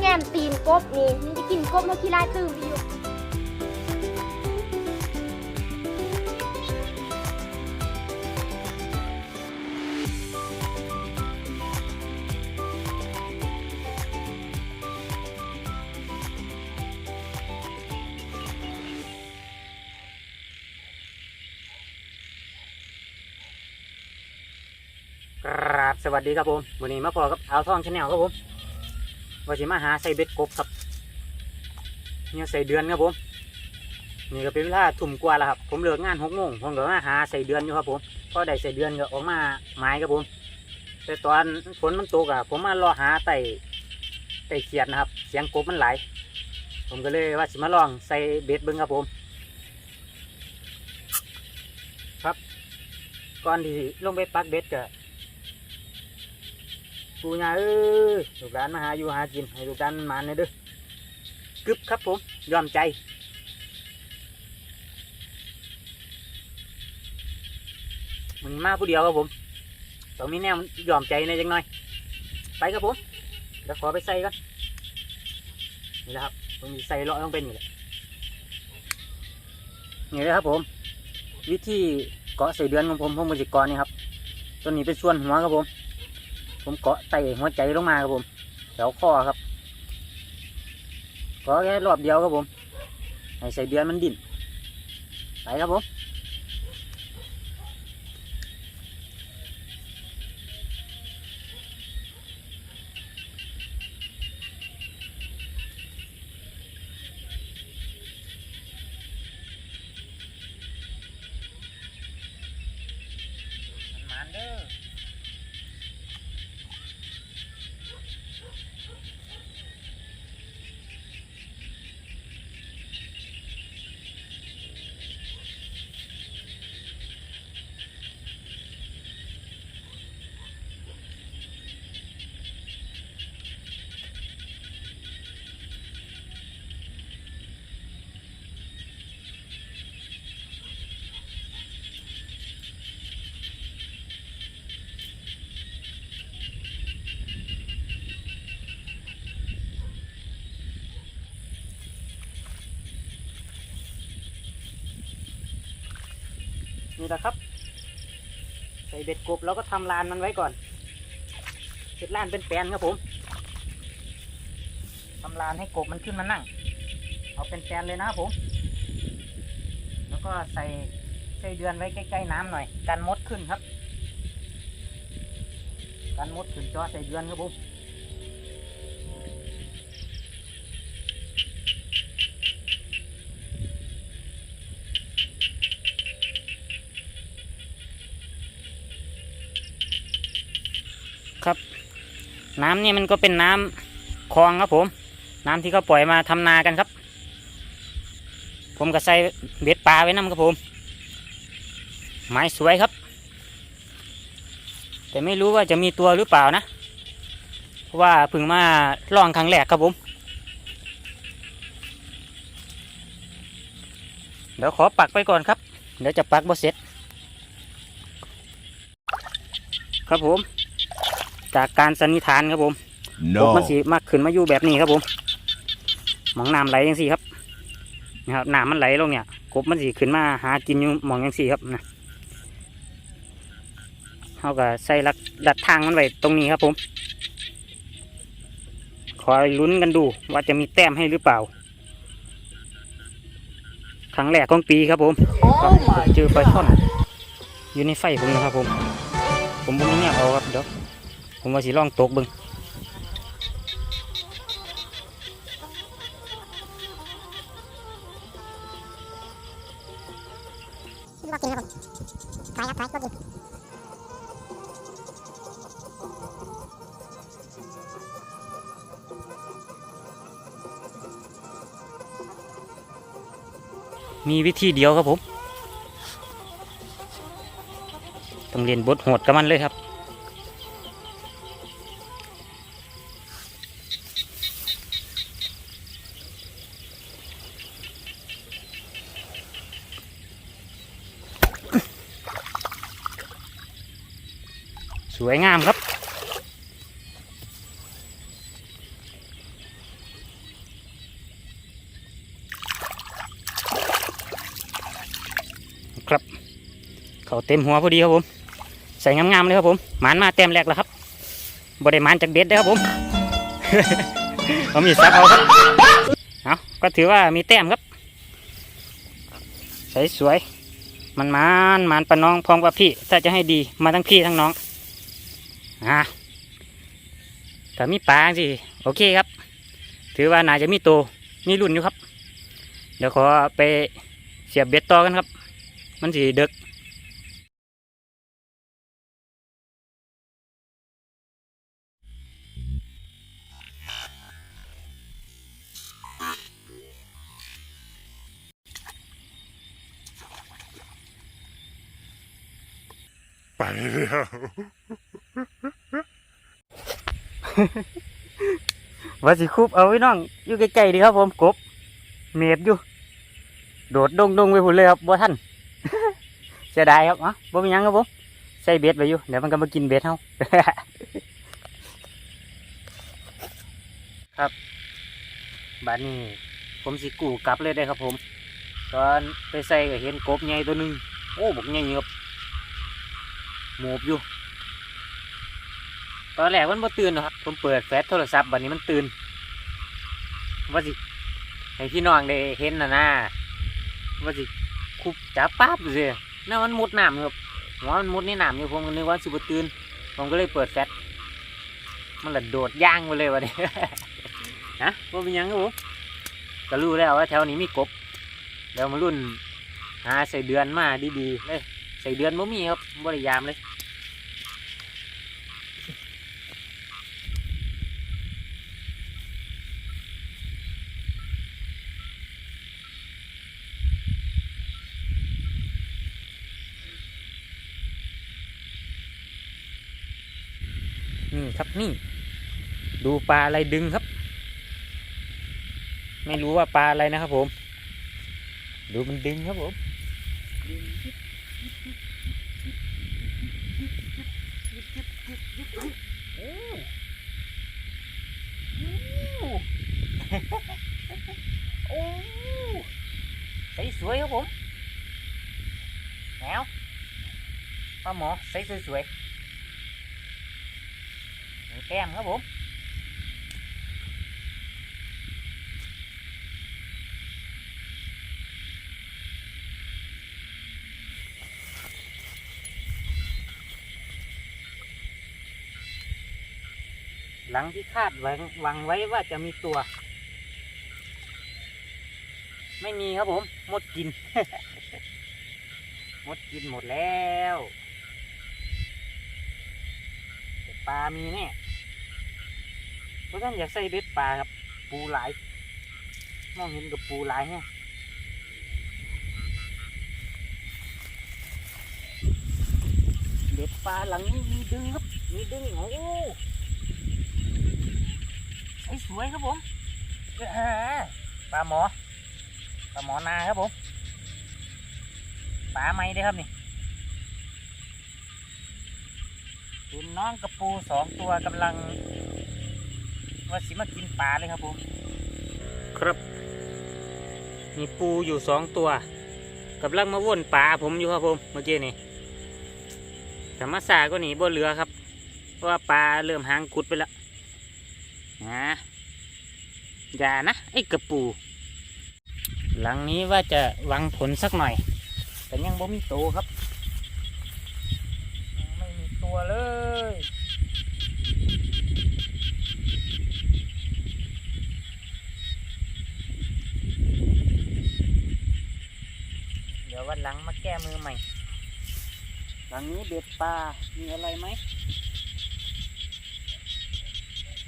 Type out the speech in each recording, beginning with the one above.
แงมตีนกบนี่มันจะกินกบเมื่อกี้ไล่ตื่นไปอยู่ครับสวัสดีครับผมวันนี้มาพอกับเอาท่องชาแนลครับผม ว่าสิมาหาใส่เบ็ดกบครับเนี่ยใส่เดือนครับผมนี่ก็เป็นเวลาทุ่มกว่าแล้วครับ ผมเลิกงานหกโมงผมก็มาหาใส่เดือนอยู่ครับผมพอได้ใส่เดือนก็ออกมาไม้ครับผม แต่ตอนฝนมันตกอะผมมารอหาไต่ไต่เขียดนะครับ เสียงกบมันไหลผมก็เลยว่าสิมาลองใส่เบ็ดเบิ้งครับผม ครับก่อนที่ลงไปปักเบ็ดก็ ปูยาเอ้ยลูกหลานมาหาอยู่หากินให้ลูกหลานมันมาเนี่ยเด้อกึบครับผมยอมใจมันมาผู้เดียวครับผมต้องมีแนวยอมใจในยจังหน่อย ไปครับผมเดี๋ยวขอไปใส่ก่อนนี่แหละครับต้องมีใส่เลาะลงไปนี่แหละนี่เลยครับผม วิธีเกาะใส่เดือนของผมผมมันจะเกาะนี่ครับตัวนี้เป็นส่วนหัวครับผม ผมเกาะไต่หัวใจลงมาครับผมแถวคอครับเกาะแค่รอบเดียวครับผมให้ใส่เดือนมันดิ่นไปครับผม นี่แหละครับ ใส่เบ็ดกบแล้วก็ทำลานมันไว้ก่อนเบ็ดลานเป็นแปลนครับผมทำลานให้กบมันขึ้นมานั่ง เอาเป็นแปลนเลยนะครับผม แล้วก็ใส่ใส่เดือนไว้ใกล้ๆน้ำหน่อย กันมดขึ้นครับ กันมดขึ้นจอใส่เดือนครับผม น้ำนี่มันก็เป็นน้ำคลองครับผม น้ำที่เขาปล่อยมาทำนากันครับ ผมก็ใส่เบ็ดปลาไว้น้ำครับผม ไม้สวยครับ แต่ไม่รู้ว่าจะมีตัวหรือเปล่านะ เพราะว่าเพิ่งมาลองครั้งแรกครับผม เดี๋ยวขอปักไปก่อนครับ เดี๋ยวจะปักบ่เสร็จ ครับผม จากการสันนิษฐานครับผมกบมันสีมาขึ้นมาอยู่แบบนี้ครับผมหมองน้ำไหลยังสี่ครับนะครับน้ำมันไหลลงเนี่ยกบมันสีขึ้นมาหากินอยู่หมองยังสี่ครับนะเขาก็ใส่ลักดัดทางมันไว้ตรงนี้ครับผม คอยลุ้นกันดูว่าจะมีแต้มให้หรือเปล่า ครั้งแรกของปีครับผมก็เจอไฟท่อนอยู่ในไฟผมนะครับผม ผมบุ้งเนี่ยเอาครับเดี๋ยว ผมว่าสิลองตกบึงบอกกินครับผมขายครับขายก็กินมีวิธีเดียวครับผม ต้องเรียนบทโหดกับมันเลยครับ ครับ เขาเต็มหัวพอดีครับผม ใส่งามๆเลยครับผมหมานมาเต็มแรกแล้วครับบริมานจากเบ็ดเลยครับผมเอามีซับเอาครับเอาก็ถือว่ามีแต้มครับใสสวยมันมานมานปะน้องพร้อมกับพี่ ถ้าจะให้ดีมาทั้งพี่ทั้งน้องอ่าถ้ามีปลาสิโอเคครับ ถือว่าน่าจะมีโตมีรุ่นอยู่ครับ เดี๋ยวขอไปเสียบเบ็ดต่อกันครับ มันสิเดึก ไปแล้วว่าสิคูบเอาไว้น้องอยู่ใกล้ๆดีครับผมกบเมียบอยู่ โดดดงดงๆไปหุ่นเลยครับบ่ท่านเสียดายครับอะบ่มียังครับผมใส่เบ็ดไปอยู่เดี๋ยวมันก็มากินเบ็ดเฮาครับบานี้ผมสิกูกลับเลยได้ครับผม ตอนไปใส่ก็เห็นกบใหญ่ตัวหนึงโอ้บอกใหญ่เงือบ หมบอยู่ ตอนแรกมันบ่ตื่นหรอกครับผมเปิดแฟลชโทรศัพท์บัดนี้มันตื่นว่าสิให้พี่น้องได้เห็นนะนะว่าสิคุบจับปั๊บเลยนั่นมันมุดน้ำครับหัวมันมุดในน้ำอยู่ผมก็นึกว่าสิบ่ตื่นผมก็เลยเปิดแฟลชมันละโดดย่างไปเลยวะเนี่ยนะว่าเป็นยังครับผมก็รู้แล้วว่าแถวนี้มีกบเดี๋ยวมารุ่นหาใส่เดือนมาดีๆเลยใส่เดือนบ่มีครับบริยามเลย ครับนี่ ดูปลาอะไรดึงครับ ไม่รู้ว่าปลาอะไรนะครับผม ดูมันดึงครับผมโอ้ใสสวยครับผมแล้วปลาหมอใสสวยๆ แก้มครับผมหลังที่คาดหวังหวังไว้ว่าจะมีตัว ไม่มีครับผมหมดกิน หมดกินหมดแล้ว ปลามีแน่ เพราะฉะนั้นอยากใส่เบ็ดปลาครับ ปูหลาย มองเห็นกับปูหลายเนี่ยเบ็ดปลาหลังนี้มีดึงครับ มีดึงโอ้ไอ้สวยครับผมปลาหมอ ปลาหมอนาครับผม ปลาไม้เด้ครับนี่คุณน้องกระปูสองตัวกำลัง ว่าสิมากินปลาเลยครับผม ครับ มีปูอยู่สองตัวกำลังมาว่นปลาผมอยู่ครับผมเมื่อกี้นี่ธรรมศาสตร์ก็หนีบ่เรือครับ เพราะว่าปลาเริ่มหางกุดไปแล้วนะอย่านะไอ้กระปู หลังนี้ว่าจะหวังผลสักหน่อย แต่ยังบ่มีโตวครับยังไม่มีตัวเลย เดี๋ยววันหลังมาแก้มือใหม่ หลังนี้เบ็ดปลา มีอะไรไหม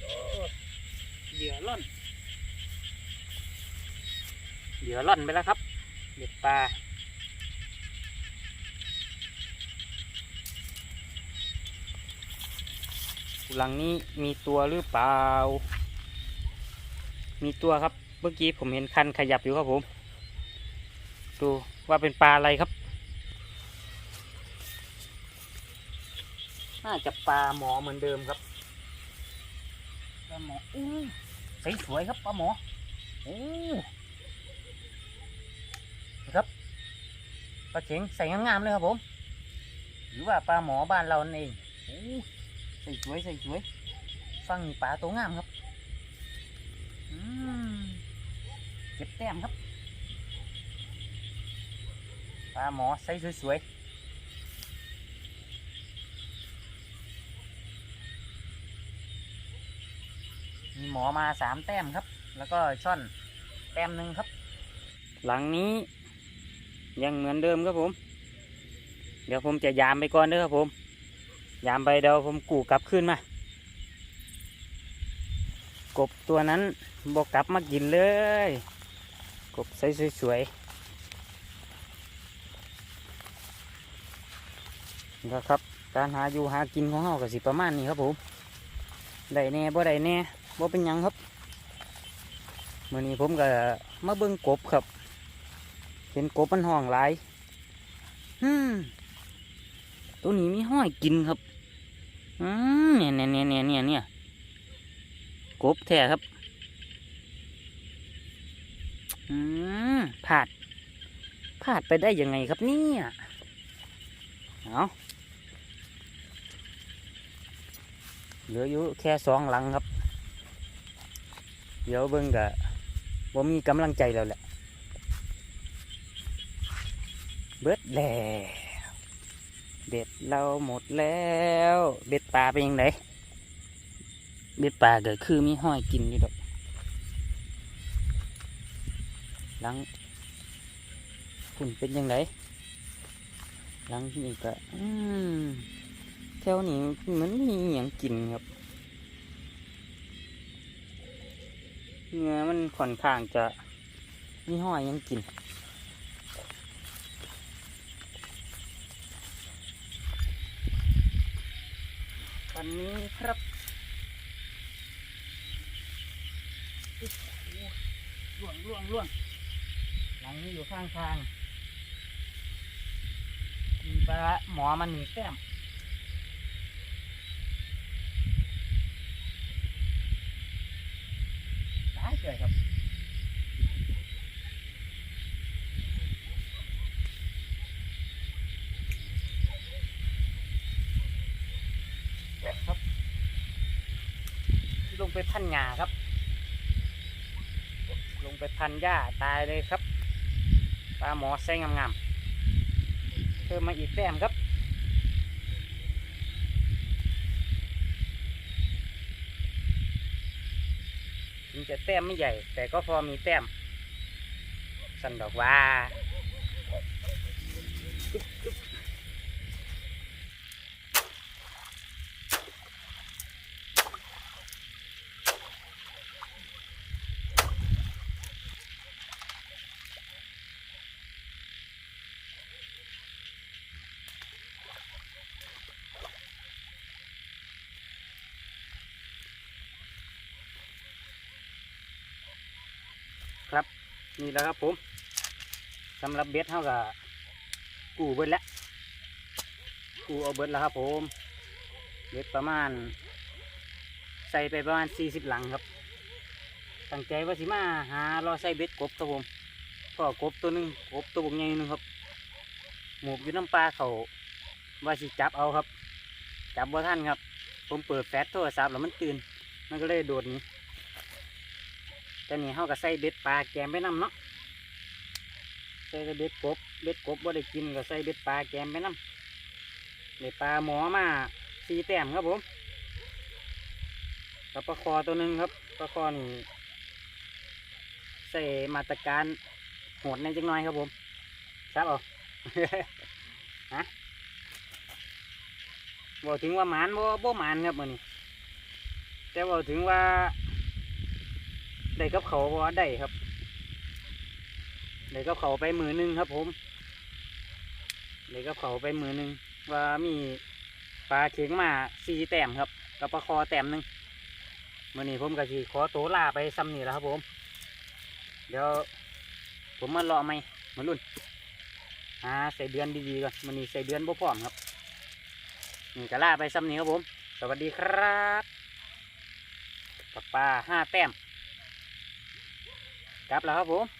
โอ้เหยื่อล่อน เหยื่อล่อนไปแล้วครับ เบ็ดปลา หลังนี้มีตัวหรือเปล่า มีตัวครับ เมื่อกี้ผมเห็นคันขยับอยู่ครับผม ดูว่าเป็นปลาอะไรครับ น่าจะปลาหมอเหมือนเดิมครับปลาหมออู้ใสสวยครับปลาหมอโอ้ครับปลาเข็งใส่งามๆเลยครับผม หรือว่าปลาหมอบ้านเราเองโอ้ใส่สวยใส่สวยฟังปลาตัวงามครับอืมเก็บแต้มครับปลาหมอใส่สวยๆ มีหมอมาสามแต้มครับ แล้วก็ช่อนแต้มหนึ่งครับ หลังนี้ ยังเหมือนเดิมครับผม เดี๋ยวผมจะยามไปก่อนเด้อครับผม ยามไปเดี๋ยวผมกู่กลับขึ้นมา กบตัวนั้นบอกกลับมากินเลย กบใสสวยๆนะครับ การหาอยู่หากินของเราก็สิประมาณนี้ครับผม ได้แน่บ่ได้แน่ บ่เป็นยังครับมื่อนี้ผมก็มาเบิ่งกบครับ เห็นกบมันห้องหลายฮึมตัวนี้มีห้อยกินครับอืมเนี่ยเนี่ยเนี่ยเนี่ยเนี่ยเนี่ยกบแท้ครับอืมพลาดพลาดไปได้ยังไงครับเนี่ยเอาเหลืออยู่แค่สองหลังครับ เดี๋ยวเบิ่งกะว่ามีกำลังใจแล้วแหละ เบิดแล้วเบ็ดเราหมดแล้ว เบ็ดปลาเป็นยังไงเบ็ดปลาก็คือมีห้อยกินอยู่ดอกหลังคุณเป็นยังไงหลังนี่ก็อืมแถวนี้เหมันมีอหย่างกินครับ เนื้อมันค่อนข้างจะมีห้อยยังกิน วันนี้ครับล่วงล่วงล่วงหลังนี้อยู่ข้างทางมีปลาหมอมันหนึ่งแต้ม ได้เลยครับครับลงไปพันหญ้าครับ ลงไปพันหญ้าตายเลยครับปลาหมอใส่งามๆเพิ่มมาอีกแต้มครับ ถึงจะแต้มไม่ใหญ่ แต่ก็พอมีแต้มสันดอกว่า นี่แหละครับผมสำหรับเบ็ดเท่ากับกูเบิดแล้วกูเอาเบิดแล้วครับผมเบ็ดประมาณ ใส่ไปประมาณสี่สิบหลังครับตั้งใจว่าสิมาหารอใส่เบ็ดกบครับผมพ่อกบตัวหนึงกบตัวบกใหญ่นึงครับ หมูกอยู่น้ำปลาเขาว่าสิจับเอาครับ จับบ่ท่านครับ ผมเปิดแฟลชโทรศัพท์แล้วมันตื่น มันก็เลยโดดนี้ แต่นี่เขาก็ใส่เบ็ดปลาแกมไปน้ำเนาะใส่เบ็ดกบเบ็ดกบบ่ได้กินก็ใส่เบ็ดปลาแกมไปน้ำได้ปลาหมอมาสีแต้มครับผมกับปลาคอตัวหนึ่งครับปลาคอนี่ใส่มาตรการโหดในจังน้อยครับผมครับเอาฮะบอกถึงว่าหมานบ่บ่หมานครับมือนี้แต่บอกถึงว่า ได้กับเขาบ่ได้ครับได้กับเขาไปมือหนึงครับ ผมได้กับเขาไปมือหนึงว่ามีปลาเข็งมาสี่แต้มครับ กับปลาคอแต้มหนึ่งมื่อนี้ผมกะสีขอโตวลาไปซ้ำนี่แล้วครับ ผม เดี๋ยว ผมมารอไหมมารุ่นหาใส่เดือนดีๆก่อนมื่อนี้ใส่เดือนบ่พร้อมครับนี่ก็ลาไปซ้ำนี่ครับผม สวัสดีครับกับปลาห้าแต้ม กลับแล้วครับผม